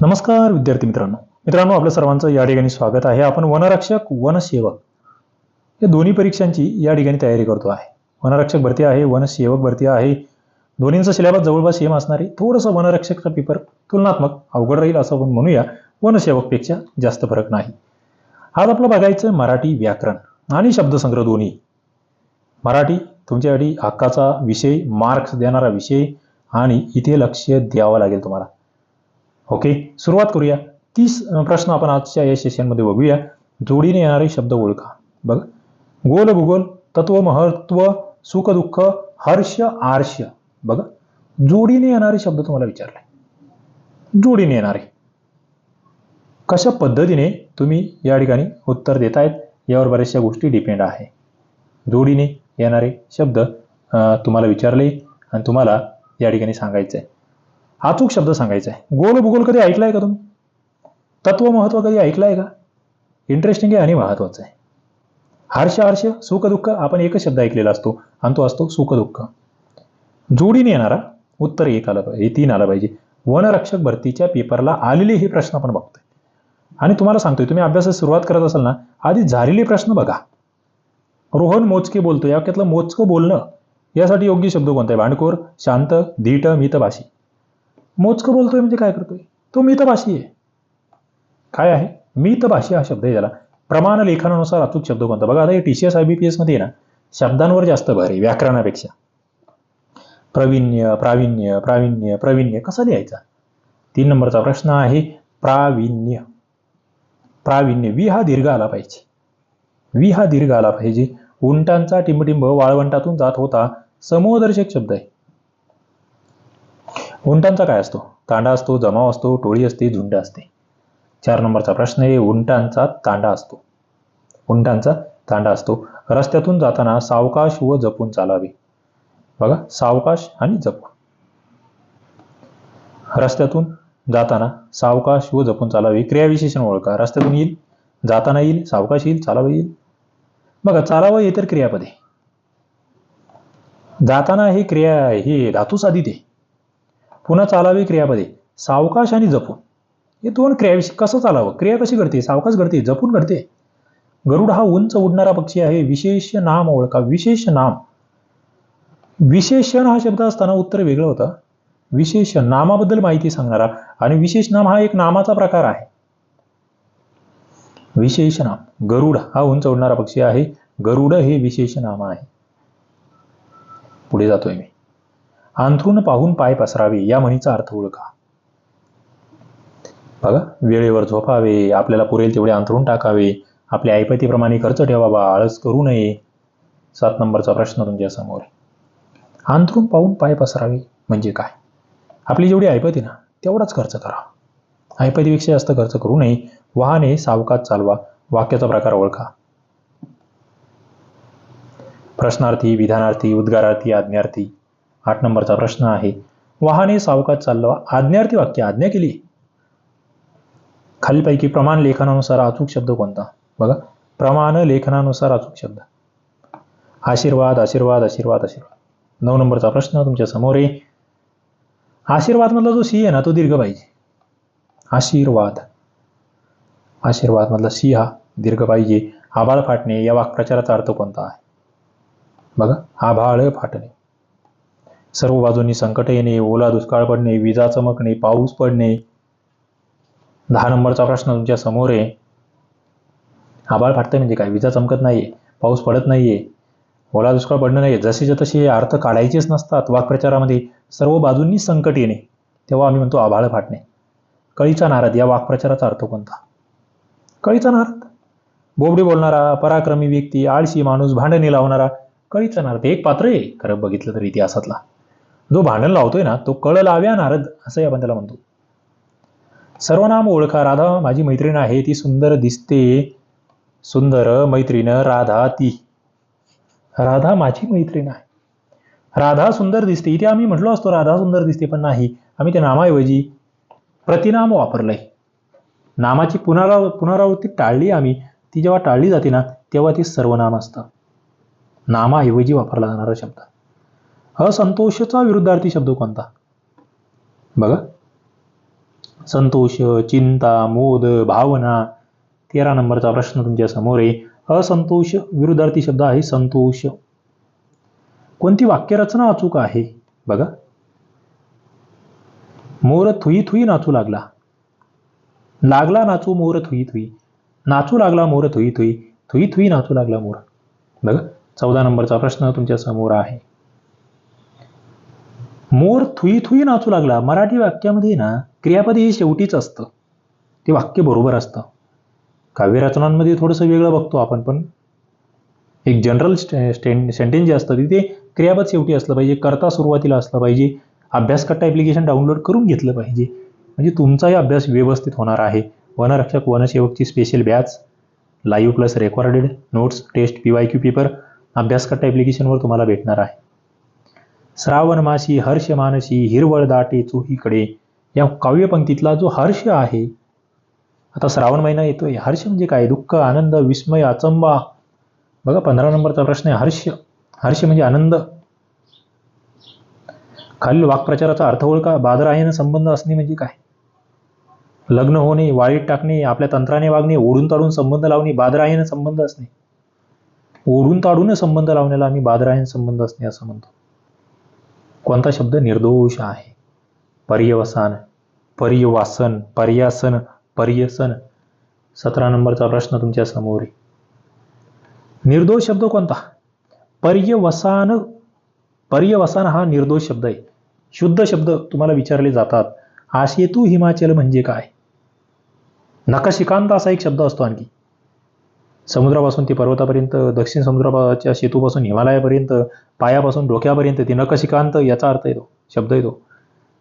नमस्कार विद्यार्थी मित्रांनो. मित्रांनो आपलं सर्वांचं या ठिकाणी स्वागत आहे. आपण वनरक्षक वनसेवक या दोन्ही परीक्षांची या ठिकाणी तयारी करतो आहे. वनरक्षक भरती आहे वनसेवक भरती आहे. दोन्हींचा सिलेबस जवळपास सेम असणार आहे. थोडंसं वनरक्षकचा पेपर तुलनात्मक अवघड राहील असं आपण म्हणूया. वनसेवकपेक्षा जास्त फरक नाही. आज आपलं बघायचं मराठी व्याकरण आणि शब्दसंग्रह दोन्ही. मराठी तुमच्यासाठी हक्काचा विषय मार्क्स देणारा विषय आणि इथे लक्ष द्यावं लागेल तुम्हाला. ओके? सुरुवात करूया. तीस प्रश्न आपण आजच्या या सेशनमध्ये बघूया. जोडीने येणारे शब्द ओळखा. बघ. गोल भूगोल तत्व महत्त्व सुख दुःख हर्ष आर्ष बघा. जोडीने येणारे शब्द तुम्हाला विचारले. जोडीने येणारे. कशा पद्धतीने तुम्ही या ठिकाणी उत्तर देतायत यावर बऱ्याचशा गोष्टी डिपेंड आहे. जोडीने येणारे शब्द तुम्हाला विचारले आणि तुम्हाला या ठिकाणी सांगायचं आहे अचूक शब्द सांगायचा आहे. गोल भूगोल कधी ऐकलाय का तुम्ही? तत्व महत्त्व कधी ऐकलाय का? इंटरेस्टिंग आहे आणि महत्वाचं आहे. हर्ष हर्ष सुख दुःख आपण एकच शब्द ऐकलेला असतो आणि तो असतो सुख दुःख. जोडीने येणारा उत्तर एक आलं पाहिजे तीन आलं पाहिजे. वनरक्षक भरतीच्या पेपरला आलेले हे प्रश्न आपण बघतोय. आणि तुम्हाला सांगतोय तुम्ही अभ्यासात सुरुवात करत असाल ना आधी झालेले प्रश्न बघा. रोहन मोजके बोलतो या वाक्यातलं मोजकं बोलणं यासाठी योग्य शब्द कोणता आहे? भांडखोर शांत धीट मितभाषी. मोजकं बोलतोय म्हणजे काय करतोय? तो मितभाषी आहे. काय आहे? मितभाषी हा शब्द आहे त्याला प्रमाण लेखनानुसार अचूक शब्द कोणता बघा आता हे T C S I B P एसमध्ये ना शब्दांवर जास्त भर आहे व्याकरणापेक्षा. प्रवीण्य प्रावीण्य प्रावीण्य प्रवीण्य कसा लिहायचा? तीन नंबरचा प्रश्न आहे प्रावीण्य. प्रावीण्य वि हा दीर्घ आला पाहिजे. वि हा दीर्घ आला पाहिजे. उंटांचा टिंबटिंब वाळवंटातून जात होता. समूहदर्शक शब्द आहे. उंटांचा काय असतो? तांडा असतो जमाव असतो टोळी असते झुंड असते. चार नंबरचा प्रश्न आहे उंटांचा तांडा असतो. उंटांचा तांडा असतो. रस्त्यातून जाताना सावकाश व जपून चालावे. बघा सावकाश आणि जपून. रस्त्यातून जाताना सावकाश व जपून चालावे. क्रियाविशेषण ओळखा. रस्त्यातून येईल जाताना येईल सावकाश येईल चालावं येईल. बघा चालावं हे तर क्रियापदे जाताना हे क्रिया हे धातू साधित आहे. पुन्हा चालावे क्रियापदे सावकाश आणि जपून. हे दोन क्रियाविषयी कसं चालावं? क्रिया कशी घडते? सावकाश घडते जपून घडते. गरुड हा उंच उडणारा पक्षी आहे. विशेष नाम ओळखा. विशेष नाम. विशेषण हा शब्द असताना उत्तर वेगळं होतं. विशेष नामाबद्दल माहिती सांगणारा आणि विशेष नाम हा एक नामाचा प्रकार आहे. विशेष नाम. गरुड हा उंच उडणारा पक्षी आहे. गरुड हे विशेष नाम आहे. पुढे जातोय मी. अंथरून पाहून पाय पसरावे या म्हणीचा अर्थ ओळखा. बघा वेळेवर झोपावे आपल्याला पुरेल तेवढे अंथरून टाकावे आपल्या ऐपतीप्रमाणे खर्च ठेवावा आळस करू नये. सात नंबरचा प्रश्न तुमच्यासमोर. अंथरून पाहून पाय पसरावे म्हणजे काय? आपली जेवढी ऐपती ना तेवढाच खर्च करा. ऐपतीपेक्षा जास्त खर्च करू नये. वाहने सावकाश चालवा. वाक्याचा प्रकार ओळखा. प्रश्नार्थी विधानार्थी उद्गारार्थी आज्ञार्थी आठ नंबरचा प्रश्न आहे. वाहने सावकात चालवा. आज्ञार्थी वाक्य आज्ञा केली. खालीपैकी प्रमाण लेखनानुसार अचूक शब्द कोणता? बघा. प्रमाण लेखनानुसार अचूक शब्द. आशीर्वाद आशीर्वाद आशीर्वाद आशीर्वाद. नऊ नंबरचा प्रश्न तुमच्यासमोर आहे. आशीर्वाद मधला जो सी आहे ना तो दीर्घ पाहिजे. आशीर्वाद. आशीर्वाद मधला सी हा दीर्घ पाहिजे. आभाळ फाटणे या वाक्प्रचाराचा अर्थ कोणता आहे? बघा. आभाळ फाटणे. सर्व बाजूंनी संकट येणे ओला दुष्काळ पडणे विजा चमकणे पाऊस पडणे. दहा नंबरचा प्रश्न तुमच्यासमोर आहे. आभाळ फाटते म्हणजे काय? विजा चमकत नाहीये पाऊस पडत नाहीये ओला दुष्काळ पडणं नाहीये. जसेच्या तसे अर्थ काढायचेच नसतात वाक्प्रचारामध्ये सर्व बाजूंनी संकट येणे तेव्हा आम्ही म्हणतो आभाळ फाटणे. कळीचा नारद या वाक्प्रचाराचा अर्थ कोणता? कळीचा नारद. बोबडी बोलणारा पराक्रमी व्यक्ती आळशी माणूस भांडणी लावणारा कळीचा नारद. एक पात्र आहे. खरं बघितलं तर इतिहासातला. जो भांडण लावतोय ना तो कळ लाव्या नारद असंही आपण त्याला म्हणतो. सर्वनाम ओळखा राधा माझी मैत्रीण आहे ती सुंदर दिसते. सुंदर मैत्रीण राधा ती. राधा माझी मैत्रीण आहे. राधा सुंदर दिसते इथे आम्ही म्हटलो असतो राधा सुंदर दिसते पण नाही. आम्ही त्या नामाऐवजी प्रतिनाम वापरलंय. नामाची पुनराव पुनरावृत्ती टाळली आम्ही. ती जेव्हा टाळली जाते ना तेव्हा ती सर्वनाम असतं. नामाऐवजी वापरला जाणारा शब्द. असंतोषचा विरुद्धार्थी शब्द कोणता? बघा. संतोष चिंता मोद भावना तेरा नंबरचा प्रश्न तुमच्यासमोर आहे. असंतोष विरुद्धार्थी शब्द आहे संतोष. कोणती वाक्यरचना अचूक आहे? बघा. मोर थुई थुई नाचू लागला. लागला नाचू मोर थुई थुई. नाचू लागला मोर थुई थुई. थुई थुई नाचू लागला मोर. बघा. चौदा नंबरचा प्रश्न तुमच्यासमोर आहे. मोर थुई थुई नाचू लागला. मराठी वाक्यामध्ये ना क्रियापद हे शेवटीच असतं. ते वाक्य बरोबर असतं. काव्यरचनांमध्ये थोडंसं वेगळं बघतो आपण पण एक जनरल सेंटेन्स जे असतं तिथे क्रियापद शेवटी असलं पाहिजे करता सुरुवातीला असलं पाहिजे अभ्यासकट्टा ॲप्लिकेशन डाउनलोड करून घेतलं पाहिजे. म्हणजे तुमचाही अभ्यास व्यवस्थित होणार आहे. वनरक्षक वनसेवकची special batch live plus recorded notes test P Y Q paper Abhyaskatta ॲप्लिकेशनवर तुम्हाला भेटणार आहे. श्रावण मासी हर्ष मानसी हिरवळ दाटे चोहीकडे या काव्यपंक्तीतला जो हर्ष आहे आता श्रावण महिना येतोय. हर्ष म्हणजे काय? दुःख आनंद विस्मय अचंबा बघा पंधरा नंबरचा प्रश्न आहे. हर्ष. हर्ष म्हणजे आनंद. खालील वाक्प्रचाराचा अर्थ ओळखा. बादरायण संबंध असणे म्हणजे काय? लग्न होणे वाळीत टाकणे आपल्या तंत्राने वागणे ओढून ताडून संबंध लावणे बादरायण संबंध असणे. ओढून ताडून संबंध लावण्याला आम्ही बादरायन संबंध असणे असं म्हणतो. कोणता शब्द निर्दोष आहे? पर्यवसान पर्यवासन पर्यासन पर्यसन. सतरा नंबरचा प्रश्न तुमच्यासमोर आहे. निर्दोष शब्द कोणता? पर्यवसान पर्यवसान हा निर्दोष शब्द आहे. शुद्ध शब्द तुम्हाला विचारले जातात. आशेतू हिमाचल म्हणजे काय? नकशिकांत असा एक शब्द असतो आणखी. समुद्रापासून ते पर्वतापर्यंत दक्षिण समुद्राच्या सेतूपासून हिमालयापर्यंत पायापासून डोक्यापर्यंत ते नकशिकांत याचा अर्थ येतो शब्द येतो.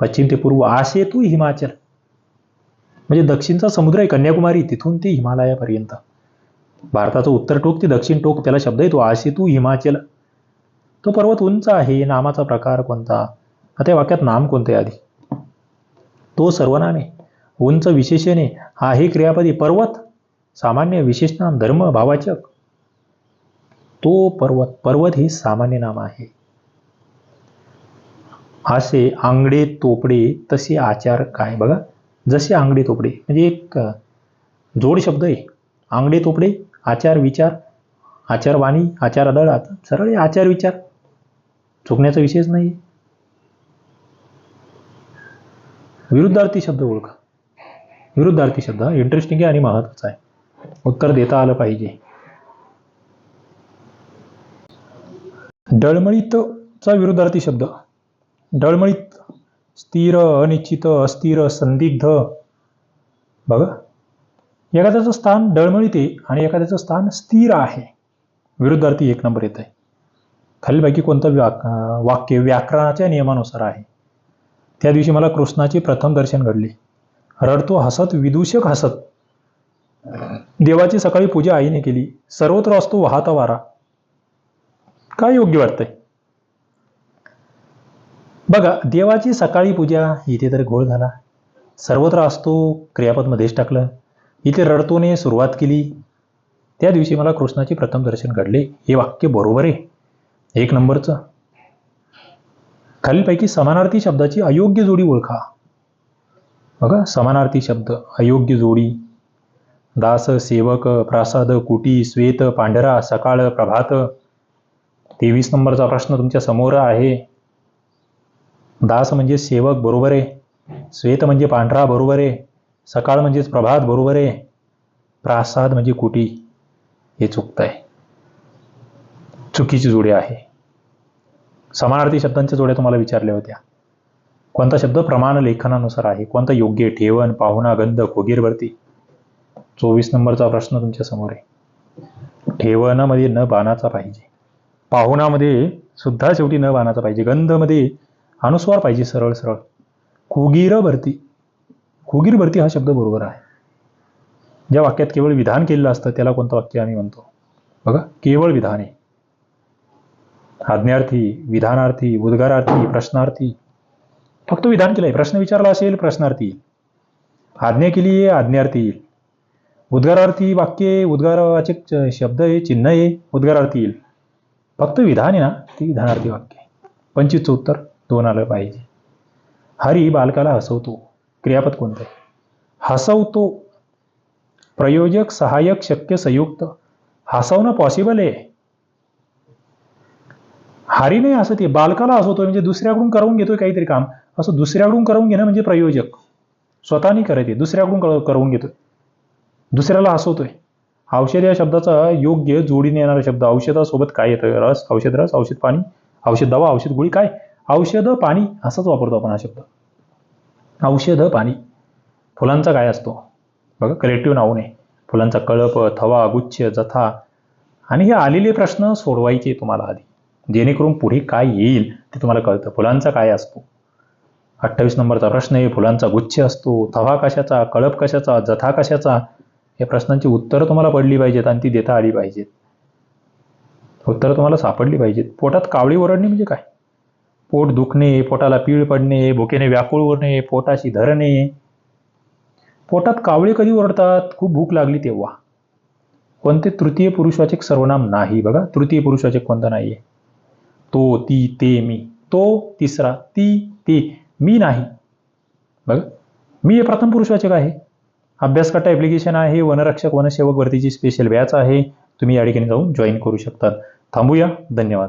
पश्चिम ते पूर्व आशे तू हिमाचल. म्हणजे दक्षिणचा समुद्र आहे कन्याकुमारी तिथून ती हिमालयापर्यंत. भारताचं उत्तर टोक ते दक्षिण टोक त्याला शब्द येतो आशे तू हिमाचल. तो पर्वत उंच आहे नामाचा प्रकार कोणता? आता या वाक्यात नाम कोणते आधी? तो सर्वनाम आहे उंच विशेषणे हा आहे क्रियापदी पर्वत सामान्य विशेष नाम धर्म भावाचक तो पर्वत पर्वत हे सामान्य नाम आहे. असे आंगडे तोपडे तसे आचार काय? बघा जसे आंगडे तोपडे. म्हणजे एक जोड शब्द आहे. आंगडे तोपडे आचार विचार आचारवाणी आचार आदळ आता सरळ आहे आचार विचार. चुकण्याचा विषयच नाही विरुद्धार्थी शब्द ओळखा. विरुद्धार्थी शब्द इंटरेस्टिंग आहे आणि महत्त्वाचा आहे. उत्तर देता आलं पाहिजे. डळमळीतचा विरुद्धार्थी शब्द. डळमळीत स्थिर अनिश्चित अस्थिर संदिग्ध. बघा. एखाद्याचं स्थान डळमळीत आहे आणि एखाद्याचं स्थान स्थिर आहे. विरुद्धार्थी एक नंबर येत आहे खालीलपैकी कोणतं व्याक वाक्य व्याकरणाच्या नियमानुसार आहे? त्या दिवशी मला कृष्णाचे प्रथम दर्शन घडले. रडतो हसत विदूषक हसत. देवाची सकाळी पूजा आईने केली. सर्वत्र असतो वाहता वारा. काय योग्य वाटतंय? बघा देवाची सकाळी पूजा इथे तर घोळ झाला. सर्वत्र असतो क्रियापद मध्येच टाकलं. इथे रडतोने सुरुवात केली. त्या दिवशी मला कृष्णाचे प्रथम दर्शन घडले. हे वाक्य बरोबर आहे. एक नंबरचं. खालीलपैकी समानार्थी शब्दाची अयोग्य जोडी ओळखा. बघा समानार्थी शब्द अयोग्य जोडी. दास सेवक प्रासाद कुटी श्वेत पांढरा सकाळ प्रभात. तेवीस नंबरचा प्रश्न तुमच्यासमोर आहे. दास म्हणजे सेवक बरोबर आहे. श्वेत म्हणजे पांढरा बरोबर आहे. सकाळ म्हणजेच प्रभात बरोबर आहे. प्रासाद म्हणजे कुटी. हे चुकत आहे चुकीची जोडी आहे. समानार्थी शब्दांच्या जोड्या तुम्हाला विचारल्या होत्या. कोणता शब्द प्रमाण लेखनानुसार आहे? कोणता योग्य ठेवण पाहुणा गंध खोगीरवरती? चोवीस नंबरचा प्रश्न तुमच्यासमोर आहे. ठेवणामध्ये न बाणाचा पाहिजे. पाहुणामध्ये सुद्धा शेवटी न बाणाचा पाहिजे. गंधमध्ये अनुस्वार पाहिजे सरळ सरळ. खुगीर भरती. खुगीर भरती हा शब्द बरोबर आहे. ज्या वाक्यात केवळ विधान केलेलं असतं त्याला कोणतं वाक्य आम्ही म्हणतो? बघा केवळ विधान. आहे आज्ञार्थी विधानार्थी उद्गारार्थी प्रश्नार्थी. फक्त विधान केलंय. प्रश्न विचारला असेल प्रश्नार्थी येईल. आज्ञा केली आहे आज्ञार्थी येईल. उद्गारार्थी वाक्य उद्गारवाचक शब्द आहे चिन्ह आहे उद्गारार्थी येईल. फक्त विधान आहे ना ती विधानार्थी वाक्य. पंचवीसचं उत्तर दोन आलं पाहिजे. हरी बालकाला हसवतो. क्रियापद कोणतं आहे? हसवतो. प्रयोजक सहाय्यक शक्य संयुक्त. हसवणं पॉसिबल आहे. हारी नाही हसत आहे. बालकाला हसवतोय म्हणजे दुसऱ्याकडून करवून घेतोय काहीतरी काम. असं दुसऱ्याकडून करवून घेणं म्हणजे प्रयोजक. स्वतः नाही करत आहे. दुसऱ्याकडून करवून घेतोय. दुसऱ्याला हसवतोय. औषध या शब्दाचा योग्य जोडीने येणारा शब्द औषधासोबत काय येतं रस औषध रस औषध पाणी औषध दवा औषध गोळी काय? औषध पाणी असंच वापरतो आपण हा शब्द. औषध पाणी. फुलांचा काय असतो? बघा कलेक्टिव्ह नाव नये फुलांचा कळप थवा गुच्छ जथा. आणि हे आलेले प्रश्न सोडवायचे तुम्हाला आधी. जेणेकरून पुढे काय येईल ते तुम्हाला कळतं. फुलांचा काय असतो? अठ्ठावीस नंबरचा प्रश्न आहे. फुलांचा गुच्छ असतो. थवा कशाचा? कळप कशाचा? जथा कशाचा? या प्रश्नांची उत्तरं तुम्हाला पडली पाहिजेत आणि ती देता आली पाहिजेत. उत्तरं तुम्हाला सापडली पाहिजेत. पोटात कावळी ओरडणे म्हणजे काय? पोट दुखणे पोटाला पीळ पडणे भुकेने व्याकुळ उरणे पोटाशी धरणे. पोटात कावळे कधी ओरडतात? खूप भूक लागली तेव्हा. कोणते तृतीय पुरुषवाचक सर्वनाम नाही बघा. तृतीय पुरुषवाचक कोणतं आहे तो ती ते मी. तो तिसरा ती ते. मी नाही. बघा. मी हे प्रथम पुरुषवाचक आहे? अभ्यासकट्टा ॲप्लिकेशन आहे वनरक्षक वनसेवक भरतीची स्पेशल बॅच आहे. तुम्ही या ठिकाणी जाऊन जॉईन करू शकतात थांबूया. धन्यवाद.